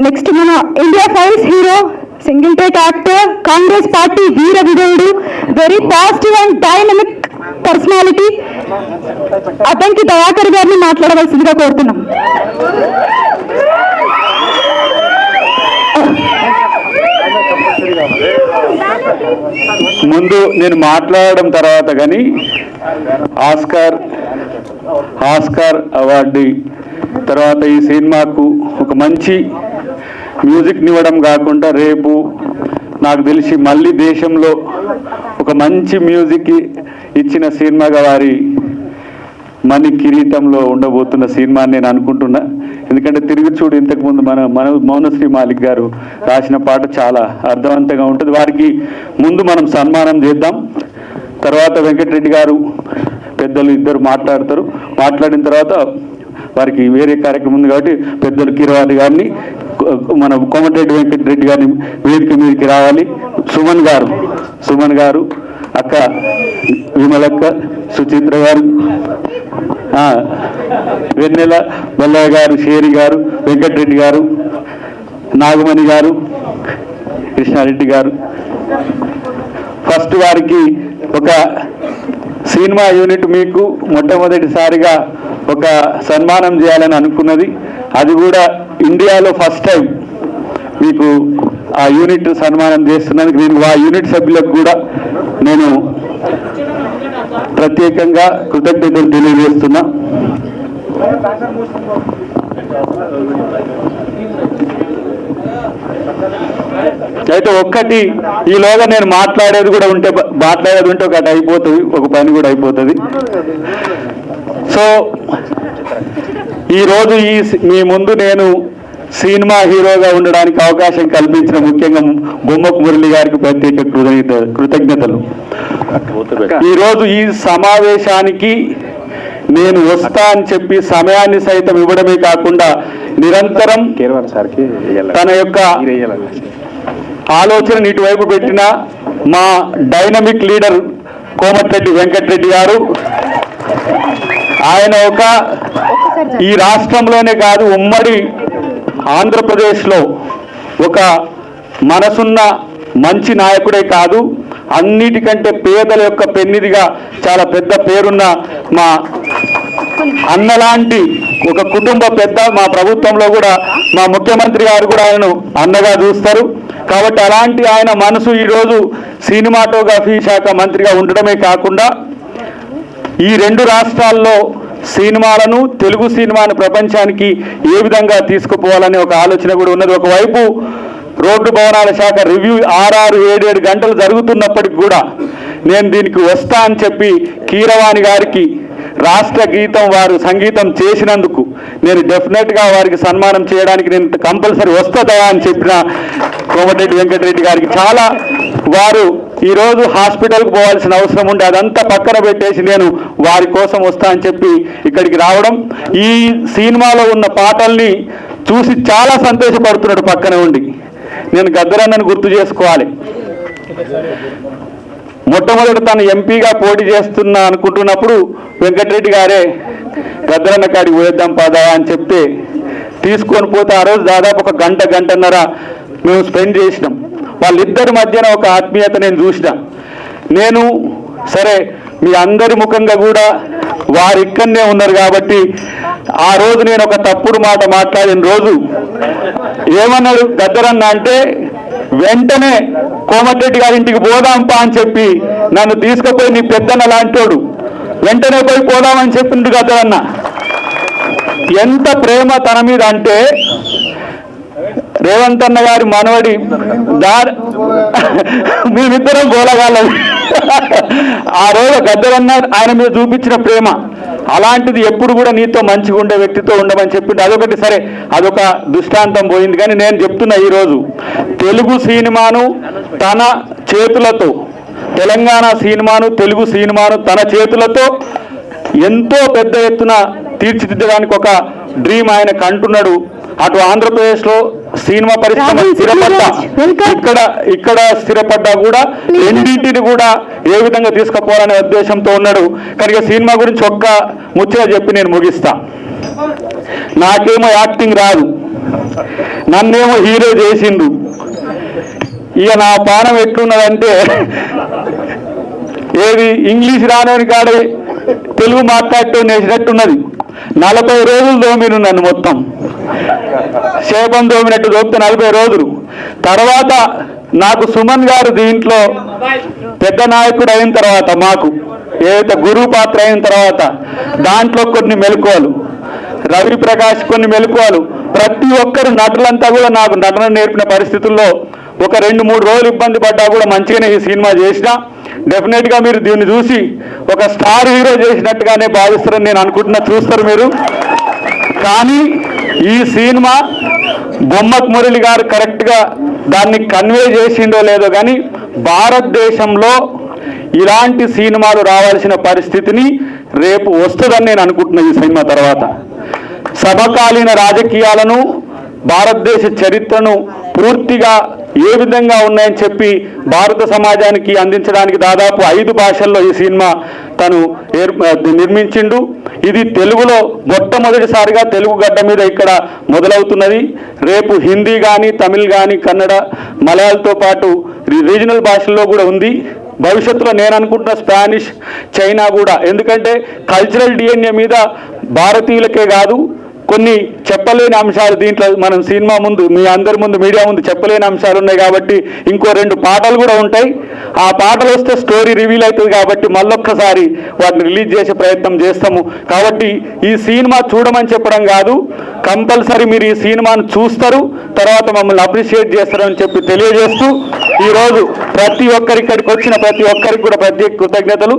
Next మన India files hero single take actor Congress party Veera Vijayudu very positive and dynamic personality అతనికి దయాకర్ గారిని మాట్లాడవలసిందిగా కోరుతున్నాం. ముందు నేను మాట్లాడడం తర్వాత కానీ ఆస్కార్ ఆస్కార్ అవార్డు తర్వాత ఈ సినిమాకు ఒక మంచి మ్యూజిక్ ఇవ్వడం కాకుండా రేపు నాకు తెలిసి మళ్ళీ దేశంలో ఒక మంచి మ్యూజిక్ ఇచ్చిన సినిమాగా వారి మణి కిరీటంలో ఉండబోతున్న సినిమా నేను అనుకుంటున్నా. ఎందుకంటే తిరిగి చూడు ఇంతకుముందు మన మన మౌనశ్రీ మాలిక్ గారు రాసిన పాట చాలా అర్థవంతంగా ఉంటుంది. వారికి ముందు మనం సన్మానం చేద్దాం. తర్వాత వెంకటరెడ్డి గారు పెద్దలు ఇద్దరు మాట్లాడతారు. మాట్లాడిన తర్వాత వారికి వేరే కార్యక్రమం ఉంది కాబట్టి పెద్దలు కిరవాణి గారిని మన కోమటిరెడ్డి వెంకటరెడ్డి గారిని వేదిక మీదకి రావాలి. సుమన్ గారు సుమన్ గారు అక్క విమలక్క సుచిత్ర గారు వెన్నెల బల్లయ్య గారు షేరి గారు వెంకటరెడ్డి గారు నాగమణి గారు కృష్ణారెడ్డి గారు. ఫస్ట్ వారికి ఒక సినిమా యూనిట్ మీకు మొట్టమొదటిసారిగా ఒక సన్మానం చేయాలని అనుకున్నది. అది కూడా ఇండియాలో ఫస్ట్ టైం మీకు ఆ యూనిట్ సన్మానం చేస్తున్నందుకు నేను ఆ యూనిట్ సభ్యులకు కూడా నేను ప్రత్యేకంగా కృతజ్ఞతలు తెలియజేస్తున్నా. అయితే ఒక్కటి ఈలోగా నేను మాట్లాడేది కూడా ఉంటే మాట్లాడేది ఉంటే ఒకటి అయిపోతుంది ఒక పని కూడా అయిపోతుంది. సో ఈరోజు ఈ మీ ముందు నేను సినిమా హీరోగా ఉండడానికి అవకాశం కల్పించిన ముఖ్యంగా బొమ్మకు మురళి గారికి ప్రత్యేక కృతజ్ఞత కృతజ్ఞతలు ఈరోజు ఈ సమావేశానికి నేను వస్తా అని చెప్పి సమయాన్ని సైతం ఇవ్వడమే కాకుండా నిరంతరం. తన యొక్క. ఆలోచన ఇటువైపు పెట్టిన మా డైనమిక్ లీడర్ కోమటిరెడ్డి వెంకటరెడ్డి గారు ఆయన ఒక ఈ రాష్ట్రంలోనే కాదు ఉమ్మడి ఆంధ్రప్రదేశ్లో ఒక మనసున్న మంచి నాయకుడే కాదు అన్నిటికంటే పేదల యొక్క పెన్నిదిగా చాలా పెద్ద పేరున్న మా అన్నలాంటి ఒక కుటుంబ పెద్ద మా ప్రభుత్వంలో కూడా మా ముఖ్యమంత్రి గారు కూడా ఆయనను అన్నగా చూస్తారు. కాబట్టి అలాంటి ఆయన మనసు ఈరోజు సినిమాటోగ్రఫీ శాఖ మంత్రిగా ఉండడమే కాకుండా ఈ రెండు రాష్ట్రాల్లో సినిమాలను తెలుగు సినిమాను ప్రపంచానికి ఏ విధంగా తీసుకుపోవాలనే ఒక ఆలోచన కూడా ఉన్నది. ఒకవైపు రోడ్డు భవనాల శాఖ రివ్యూ ఆరారు ఏడేడు గంటలు జరుగుతున్నప్పటికి కూడా నేను దీనికి వస్తా అని చెప్పి కీరవాణి గారికి రాష్ట్ర గీతం వారు సంగీతం చేసినందుకు నేను డెఫినెట్గా వారికి సన్మానం చేయడానికి నేను కంపల్సరీ వస్తుందా అని చెప్పిన కోమటిరెడ్డి వెంకటరెడ్డి గారికి చాలా వారు ఈరోజు హాస్పిటల్కి పోవాల్సిన అవసరం ఉండే అదంతా పక్కన పెట్టేసి నేను వారి కోసం వస్తా అని చెప్పి ఇక్కడికి రావడం ఈ సినిమాలో ఉన్న పాటల్ని చూసి చాలా సంతోషపడుతున్నాడు పక్కన ఉండి. నేను గద్దరన్నను గుర్తు చేసుకోవాలి. మొట్టమొదటి తను ఎంపీగా పోటీ చేస్తున్నా అనుకుంటున్నప్పుడు వెంకటరెడ్డి గారే గద్దరన్న కాడికి పోయేద్దాం పదా అని చెప్తే తీసుకొని పోతే ఆ రోజు దాదాపు ఒక గంట గంటన్నర మేము స్పెండ్ చేసినాం. వాళ్ళిద్దరి మధ్యన ఒక ఆత్మీయత నేను చూసిన. నేను సరే మీ అందరి ముఖంగా కూడా వారు ఇక్కడనే ఉన్నారు కాబట్టి ఆ రోజు నేను ఒక తప్పుడు మాట మాట్లాడిన రోజు ఏమన్నాడు గద్దరన్న అంటే వెంటనే కోమటిరెడ్డి గారి ఇంటికి పోదాంపా అని చెప్పి నన్ను తీసుకుపోయి నీ పెద్దన్న లాంటోడు. వెంటనే పోయి పోదామని చెప్పిండు గద్దరన్న. ఎంత ప్రేమ తన మీద అంటే రేవంత్ అన్న గారి మనవడి దారి మేమిద్దరం గోలగాళ్ళం. ఆ రోజు గద్దరన్న ఆయన మీద చూపించిన ప్రేమ. అలాంటిది ఎప్పుడు కూడా నీతో మంచిగా ఉండే వ్యక్తితో ఉండమని చెప్పిండు. అదొకటి సరే అదొక దృష్టాంతం పోయింది. కానీ నేను చెప్తున్నా ఈరోజు తెలుగు సినిమాను తన చేతులతో తెలంగాణ సినిమాను తెలుగు సినిమాను తన చేతులతో ఎంతో పెద్ద ఎత్తున తీర్చిదిద్దడానికి ఒక డ్రీమ్ ఆయన కంటున్నాడు. అటు ఆంధ్రప్రదేశ్లో సినిమా పరిశ్రమ స్థిరపడ్డా. ఇక్కడ ఇక్కడ స్థిరపడ్డా కూడా. రెండింటిని కూడా ఏ విధంగా తీసుకుపోవాలనే ఉద్దేశంతో ఉన్నాడు. కనుక సినిమా గురించి ఒక్క ముచ్చట చెప్పి నేను ముగిస్తా. నాకేమో యాక్టింగ్ రాదు. నన్నేమో హీరో చేసిండు. ఇక నా పానం ఎట్లున్నదంటే ఏది ఇంగ్లీష్ రానని కాడే తెలుగు మాట్లాడుతూ నేసినట్టున్నది. నలభై రోజులు దోమిను నన్ను మొత్తం. శేపం దోమినట్టు దోపితే నలభై రోజులు. తర్వాత నాకు సుమన్ గారు దీంట్లో పెద్ద నాయకుడు అయిన తర్వాత మాకు ఏదైతే గురువు పాత్ర అయిన తర్వాత దాంట్లో కొన్ని మెలకువలు రవి ప్రకాష్ కొన్ని మెలకువలు. ప్రతి ఒక్కరు నటులంతా కూడా నాకు నటన నేర్పిన పరిస్థితుల్లో ఒక రెండు మూడు రోజులు ఇబ్బంది పడ్డా కూడా మంచిగానే ఈ సినిమా చేసిన. డెఫినెట్గా మీరు దీన్ని చూసి ఒక స్టార్ హీరో చేసినట్టుగానే భావిస్తారని నేను అనుకుంటున్నా. చూస్తారు మీరు. కానీ ఈ సినిమా బొమ్మక్ మురళి గారు కరెక్ట్గా దాన్ని కన్వే చేసిండో లేదో కానీ భారతదేశంలో ఇలాంటి సినిమాలు రావాల్సిన పరిస్థితిని రేపు వస్తుందని నేను అనుకుంటున్నా ఈ సినిమా తర్వాత. సమకాలీన రాజకీయాలను భారతదేశ చరిత్రను పూర్తిగా ఏ విధంగా ఉన్నాయని చెప్పి భారత సమాజానికి అందించడానికి దాదాపు ఐదు భాషల్లో ఈ సినిమా తను నిర్మించిండు. ఇది తెలుగులో మొట్టమొదటిసారిగా తెలుగు గడ్డ మీద ఇక్కడ మొదలవుతున్నది. రేపు హిందీ కానీ తమిళ్ కానీ కన్నడ మలయాళంతో పాటు రీ- రీజనల్ భాషల్లో కూడా ఉంది. భవిష్యత్తులో నేను అనుకుంటున్న స్పానిష్ చైనా కూడా. ఎందుకంటే కల్చరల్ డిఎన్ఏ మీద భారతీయులకే కాదు కొన్ని చెప్పలేని అంశాలు దీంట్లో మనం సినిమా ముందు మీ అందరి ముందు మీడియా ముందు చెప్పలేని అంశాలు ఉన్నాయి కాబట్టి ఇంకో రెండు పాటలు కూడా ఉంటాయి. ఆ పాటలు వస్తే స్టోరీ రివీల్ అవుతుంది కాబట్టి మళ్ళొక్కసారి వాటిని రిలీజ్ చేసే ప్రయత్నం చేస్తాము. కాబట్టి ఈ సినిమా చూడమని చెప్పడం కాదు కంపల్సరీ మీరు ఈ సినిమాను చూస్తారు తర్వాత మమ్మల్ని అప్రిషియేట్ చేస్తారని చెప్పి తెలియజేస్తూ ఈరోజు ప్రతి ఒక్కరి ఇక్కడికి వచ్చిన ప్రతి ఒక్కరికి కూడా ప్రత్యేక కృతజ్ఞతలు.